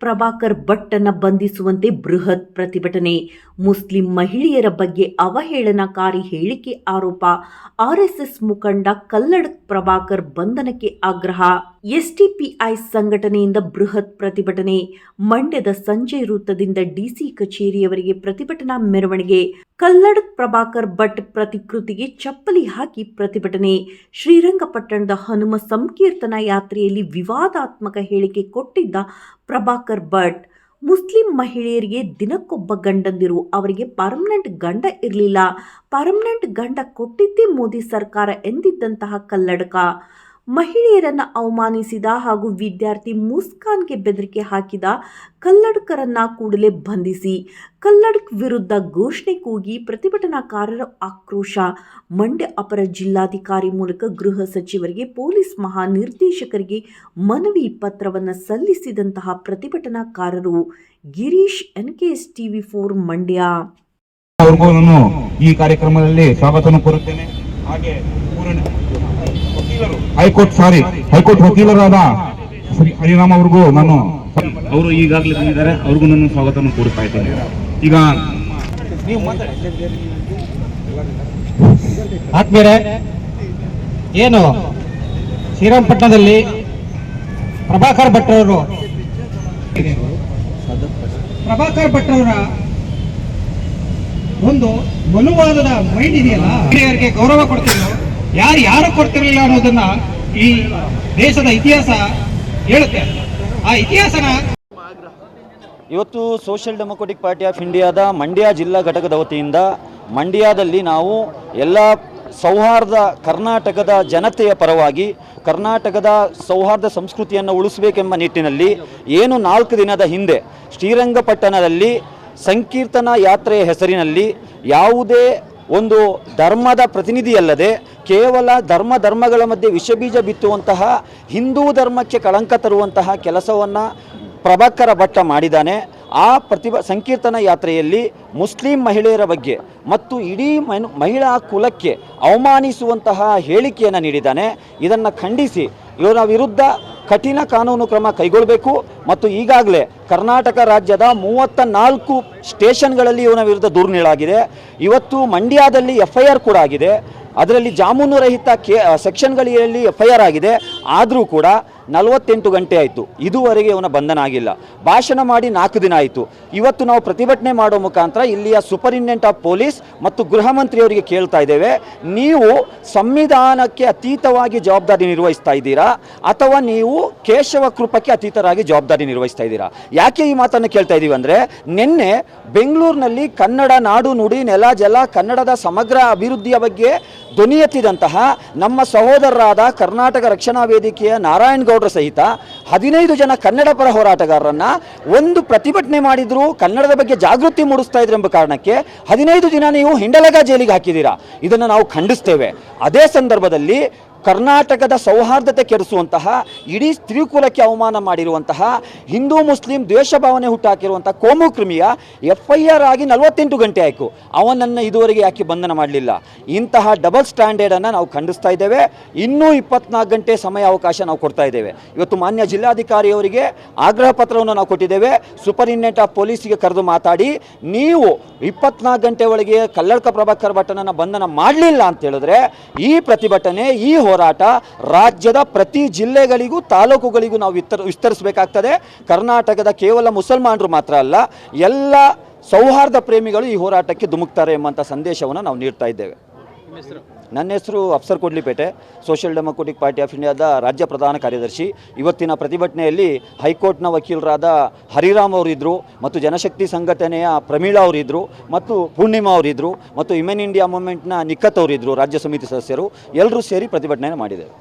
ಪ್ರಭಾಕರ್ ಭಟ್ಟನ್ನ ಬಂಧಿಸುವಂತೆ ಬೃಹತ್ ಪ್ರತಿಭಟನೆ. ಮುಸ್ಲಿಂ ಮಹಿಳೆಯರ ಬಗ್ಗೆ ಅವಹೇಳನಕಾರಿ ಹೇಳಿಕೆ ಆರೋಪ. ಆರ್ಎಸ್ಎಸ್ ಮುಖಂಡ ಕಲ್ಲಡ್ ಪ್ರಭಾಕರ್ ಬಂಧನಕ್ಕೆ ಆಗ್ರಹ. ಎಸ್ಟಿಪಿಐ ಸಂಘಟನೆಯಿಂದ ಬೃಹತ್ ಪ್ರತಿಭಟನೆ. ಮಂಡ್ಯದ ಸಂಜಯ್ ವೃತ್ತದಿಂದ ಡಿಸಿ ಕಚೇರಿಯವರಿಗೆ ಪ್ರತಿಭಟನಾ ಮೆರವಣಿಗೆ. ಕಲ್ಲಡ್ ಪ್ರಭಾಕರ್ ಭಟ್ ಪ್ರತಿಕೃತಿಗೆ ಚಪ್ಪಲಿ ಹಾಕಿ ಪ್ರತಿಭಟನೆ. ಶ್ರೀರಂಗಪಟ್ಟಣದ ಹನುಮ ಸಂಕೀರ್ತನಾ ಯಾತ್ರೆಯಲ್ಲಿ ವಿವಾದಾತ್ಮಕ ಹೇಳಿಕೆ ಕೊಟ್ಟಿದ್ದ ಪ್ರಭಾಕರ್ ಭಟ್. ಮುಸ್ಲಿಂ ಮಹಿಳೆಯರಿಗೆ ದಿನಕ್ಕೊಬ್ಬ ಗಂಡಂದಿರು, ಅವರಿಗೆ ಪರ್ಮನೆಂಟ್ ಗಂಡ ಇರಲಿಲ್ಲ. ಪರ್ಮನೆಂಟ್ ಗಂಡ ಕೊಟ್ಟಿದ್ದೇ ಮೋದಿ ಸರ್ಕಾರ ಎಂದಿದ್ದಂತಹ ಕಲ್ಲಡ್ಕ. ಮಹಿಳೆಯರನ್ನ ಅವಮಾನಿಸಿದ ಹಾಗೂ ವಿದ್ಯಾರ್ಥಿ ಮುಸ್ಕಾನ್ಗೆ ಬೆದರಿಕೆ ಹಾಕಿದ ಕಲ್ಲಡ್ಕರನ್ನು ಕೂಡಲೇ ಬಂಧಿಸಿ. ಕಲ್ಲಡ್ಕ್ ವಿರುದ್ಧ ಘೋಷಣೆ ಕೂಗಿ ಪ್ರತಿಭಟನಾಕಾರರ ಆಕ್ರೋಶ. ಮಂಡ್ಯ ಅಪರ ಜಿಲ್ಲಾಧಿಕಾರಿ ಮೂಲಕ ಗೃಹ ಸಚಿವರಿಗೆ ಪೊಲೀಸ್ ಮಹಾನಿರ್ದೇಶಕರಿಗೆ ಮನವಿ ಪತ್ರವನ್ನು ಸಲ್ಲಿಸಿದಂತಹ ಪ್ರತಿಭಟನಾಕಾರರು Girish, NKS TV four Mandya. ಈ ಕಾರ್ಯಕ್ರಮದಲ್ಲಿ ಸ್ವಾಗತವನ್ನು ಕೋರುತ್ತೇನೆ. ಹಾಗೆ ಹೈಕೋರ್ಟ್ ಸಾರಿ. ಹೈಕೋರ್ಟ್ ವಕೀಲರಾದ ಶ್ರೀ ಹರಿರಾಮ್ ಅವ್ರಿಗೂ ನಾನು ಅವರು ಈಗಾಗಲೇ ಬಂದಿದ್ದಾರೆ. ಅವ್ರಿಗೂ ನಾನು ಸ್ವಾಗತವನ್ನು ಕೋರ್ತಾ ಇದ್ದೇನೆ. ಈಗ ಆತ್ಮೀಯರೇ ಏನು ಶ್ರೀರಾಮಪಟ್ಟಣದಲ್ಲಿ ಪ್ರಭಾಕರ್ ಭಟ್ರವರು ಪ್ರಭಾಕರ್ ಭಟ್ರವರ ಒಂದು ಮನುವಾದದ ಮೈಂಡ್ ಇದೆಯಲ್ಲ? ಹಿರಿಯರಿಗೆ ಗೌರವ ಕೊಡ್ತಿಲ್ಲ ಯಾರು ಯಾರು ಕೊಡ್ತಿರಲಿಲ್ಲ ಅನ್ನೋದನ್ನ ಈ ದೇಶದ ಇತಿಹಾಸ ಹೇಳುತ್ತೆ. ಆ ಇತಿಹಾಸನ ಇವತ್ತು ಸೋಷಿಯಲ್ ಡೆಮೊಕ್ರೆಟಿಕ್ ಪಾರ್ಟಿ ಆಫ್ ಇಂಡಿಯಾದ ಮಂಡ್ಯ ಜಿಲ್ಲಾ ಘಟಕದ ವತಿಯಿಂದ ಮಂಡ್ಯದಲ್ಲಿ ನಾವು ಎಲ್ಲ ಸೌಹಾರ್ದ ಕರ್ನಾಟಕದ ಜನತೆಯ ಪರವಾಗಿ ಕರ್ನಾಟಕದ ಸೌಹಾರ್ದ ಸಂಸ್ಕೃತಿಯನ್ನು ಉಳಿಸಬೇಕೆಂಬ ನಿಟ್ಟಿನಲ್ಲಿ ಏನು ನಾಲ್ಕು ದಿನದ ಹಿಂದೆ ಶ್ರೀರಂಗಪಟ್ಟಣದಲ್ಲಿ ಸಂಕೀರ್ತನ ಯಾತ್ರೆಯ ಹೆಸರಿನಲ್ಲಿ ಯಾವುದೇ ಒಂದು ಧರ್ಮದ ಪ್ರತಿನಿಧಿಯಲ್ಲದೆ ಕೇವಲ ಧರ್ಮ ಧರ್ಮಗಳ ಮಧ್ಯೆ ವಿಷಬೀಜ ಬಿತ್ತುವಂತಹ ಹಿಂದೂ ಧರ್ಮಕ್ಕೆ ಕಳಂಕ ತರುವಂತಹ ಕೆಲಸವನ್ನು ಪ್ರಭಾಕರ ಭಟ್ಟ ಮಾಡಿದ್ದಾನೆ. ಆ ಪ್ರತಿಭಾ ಸಂಕೀರ್ತನ ಯಾತ್ರೆಯಲ್ಲಿ ಮುಸ್ಲಿಂ ಮಹಿಳೆಯರ ಬಗ್ಗೆ ಮತ್ತು ಇಡೀ ಮಹಿಳಾ ಕುಲಕ್ಕೆ ಅವಮಾನಿಸುವಂತಹ ಹೇಳಿಕೆಯನ್ನು ನೀಡಿದ್ದಾನೆ. ಇದನ್ನು ಖಂಡಿಸಿ ಇವರ ವಿರುದ್ಧ ಕಠಿಣ ಕಾನೂನು ಕ್ರಮ ಕೈಗೊಳ್ಳಬೇಕು ಮತ್ತು ಈಗಾಗಲೇ ಕರ್ನಾಟಕ ರಾಜ್ಯದ ಮೂವತ್ತ ನಾಲ್ಕು ಸ್ಟೇಷನ್ಗಳಲ್ಲಿ ಇವನ ವಿರುದ್ಧ ದೂರು ನೀಡಲಾಗಿದೆ. ಇವತ್ತು ಮಂಡ್ಯದಲ್ಲಿ ಎಫ್ ಐ ಆರ್ ಕೂಡ ಆಗಿದೆ. ಅದರಲ್ಲಿ ಜಾಮೂನು ರಹಿತ ಕೆ ಸೆಕ್ಷನ್ಗಳಲ್ಲಿ ಎಫ್ ಐ ಆರ್ ಆಗಿದೆ. ಆದರೂ ಕೂಡ ನಲವತ್ತೆಂಟು ಗಂಟೆ ಆಯಿತು. ಇದುವರೆಗೆ ಇವನ ಬಂಧನ ಆಗಿಲ್ಲ. ಭಾಷಣ ಮಾಡಿ ನಾಲ್ಕು ದಿನ ಆಯಿತು. ಇವತ್ತು ನಾವು ಪ್ರತಿಭಟನೆ ಮಾಡೋ ಮುಖಾಂತರ ಇಲ್ಲಿಯ ಸೂಪರಿಂಟೆಂಡೆಂಟ್ ಆಫ್ ಪೊಲೀಸ್ ಮತ್ತು ಗೃಹ ಮಂತ್ರಿಯವರಿಗೆ ಕೇಳ್ತಾ ಇದ್ದೇವೆ. ನೀವು ಸಂವಿಧಾನಕ್ಕೆ ಅತೀತವಾಗಿ ಜವಾಬ್ದಾರಿ ನಿರ್ವಹಿಸ್ತಾ ಇದ್ದೀರಾ? ಅಥವಾ ನೀವು ಕೇಶವ ಕೃಪಕ್ಕೆ ಅತೀತರಾಗಿ ಜವಾಬ್ದಾರಿ ನಿರ್ವಹಿಸ್ತಾ ಇದ್ದೀರಾ? ಯಾಕೆ ಈ ಮಾತನ್ನು ಕೇಳ್ತಾ ಇದ್ದೀವಿ ಅಂದರೆ, ನಿನ್ನೆ ಬೆಂಗಳೂರಿನಲ್ಲಿ ಕನ್ನಡ ನಾಡು ನುಡಿ ನೆಲ ಜಲ ಕನ್ನಡದ ಸಮಗ್ರ ಅಭಿವೃದ್ಧಿಯ ಬಗ್ಗೆ ಧ್ವನಿ ಎತ್ತಿದಂತಹ ನಮ್ಮ ಸಹೋದರರಾದ ಕರ್ನಾಟಕ ರಕ್ಷಣಾ ವೇದಿಕೆಯ ನಾರಾಯಣಗೌಡರ ಸಹಿತ ಹದಿನೈದು ಜನ ಕನ್ನಡ ಪರ ಹೋರಾಟಗಾರರನ್ನ ಒಂದು ಪ್ರತಿಭಟನೆ ಮಾಡಿದ್ರು, ಕನ್ನಡದ ಬಗ್ಗೆ ಜಾಗೃತಿ ಮೂಡಿಸ್ತಾ ಇದ್ರು ಎಂಬ ಕಾರಣಕ್ಕೆ ಹದಿನೈದು ದಿನ ನೀವು ಹಿಂಡಲಗ ಜೈಲಿಗೆ ಹಾಕಿದ್ದೀರಾ? ಇದನ್ನು ನಾವು ಖಂಡಿಸ್ತೇವೆ. ಅದೇ ಸಂದರ್ಭದಲ್ಲಿ ಕರ್ನಾಟಕದ ಸೌಹಾರ್ದತೆ ಕೆಡಿಸುವಂತಹ, ಇಡೀ ಸ್ತ್ರೀಕುಲಕ್ಕೆ ಅವಮಾನ ಮಾಡಿರುವಂತಹ, ಹಿಂದೂ, ಮುಸ್ಲಿಂ ದ್ವೇಷ ಭಾವನೆ ಹುಟ್ಟಾಕಿರುವಂತಹ ಕೋಮು ಕ್ರಿಮಿಯ ಎಫ್ ಐ ಆರ್ ಆಗಿ ನಲವತ್ತೆಂಟು ಗಂಟೆ ಆಯಿತು ಅವನನ್ನು ಇದುವರೆಗೆ ಯಾಕೆ ಬಂಧನ ಮಾಡಲಿಲ್ಲ? ಇಂತಹ ಡಬಲ್ ಸ್ಟ್ಯಾಂಡರ್ಡನ್ನು ನಾವು ಖಂಡಿಸ್ತಾ ಇದ್ದೇವೆ. ಇನ್ನೂ ಇಪ್ಪತ್ನಾಲ್ಕು ಗಂಟೆ ಸಮಯ ಅವಕಾಶ ನಾವು ಕೊಡ್ತಾ ಇದ್ದೇವೆ. ಇವತ್ತು ಮಾನ್ಯ ಜಿಲ್ಲಾಧಿಕಾರಿಯವರಿಗೆ ಆಗ್ರಹ ಪತ್ರವನ್ನು ನಾವು ಕೊಟ್ಟಿದ್ದೇವೆ. ಸೂಪರಿಂಟೆಂಡೆಂಟ್ ಆಫ್ ಪೊಲೀಸಿಗೆ ಕರೆದು ಮಾತಾಡಿ, ನೀವು ಇಪ್ಪತ್ನಾಲ್ಕು ಗಂಟೆ ಒಳಗೆ ಕಲ್ಲಡ್ಕ ಪ್ರಭಾಕರ್ ಭಟ್ಟನನ್ನು ಬಂಧನ ಮಾಡಲಿಲ್ಲ ಅಂತ ಹೇಳಿದ್ರೆ ಈ ಪ್ರತಿಭಟನೆ, ಈ ಹೋರಾಟ ರಾಜ್ಯದ ಪ್ರತಿ ಜಿಲ್ಲೆಗಳಿಗೂ ತಾಲೂಕುಗಳಿಗೂ ನಾವು ವಿಸ್ತರ್ ವಿಸ್ತರಿಸಬೇಕಾಗ್ತದೆ. ಕರ್ನಾಟಕದ ಕೇವಲ ಮುಸಲ್ಮಾನರು ಮಾತ್ರ ಅಲ್ಲ, ಎಲ್ಲ ಸೌಹಾರ್ದ ಪ್ರೇಮಿಗಳು ಈ ಹೋರಾಟಕ್ಕೆ ಧುಮುಕ್ತಾರೆ ಎಂಬಂಥ ಸಂದೇಶವನ್ನು ನಾವು ನೀಡ್ತಾ ಇದ್ದೇವೆ. ನನ್ನ ಹೆಸರು Afsar Kodlipet social democratic party of ಇಂಡಿಯಾದ ರಾಜ್ಯ ಪ್ರಧಾನ ಕಾರ್ಯದರ್ಶಿ. ಇವತ್ತಿನ ಪ್ರತಿಭಟನೆಯಲ್ಲಿ ಹೈಕೋರ್ಟ್ನ ವಕೀಲರಾದ ಹರಿರಾಮ್ ಅವರಿದ್ದರು ಮತ್ತು ಜನಶಕ್ತಿ ಸಂಘಟನೆಯ ಪ್ರಮೀಳಾ ಅವರಿದ್ದರು ಮತ್ತು ಪೂರ್ಣಿಮಾ ಅವರಿದ್ದರು ಮತ್ತು ವಿಮೆನ್ ಇಂಡಿಯಾ ಮೂವ್ಮೆಂಟ್ನ ನಿಖತ್ ಅವರಿದ್ದರು ರಾಜ್ಯ ಸಮಿತಿ ಸದಸ್ಯರು. ಎಲ್ಲರೂ ಸೇರಿ ಪ್ರತಿಭಟನೆ ಮಾಡಿದ್ದೇವೆ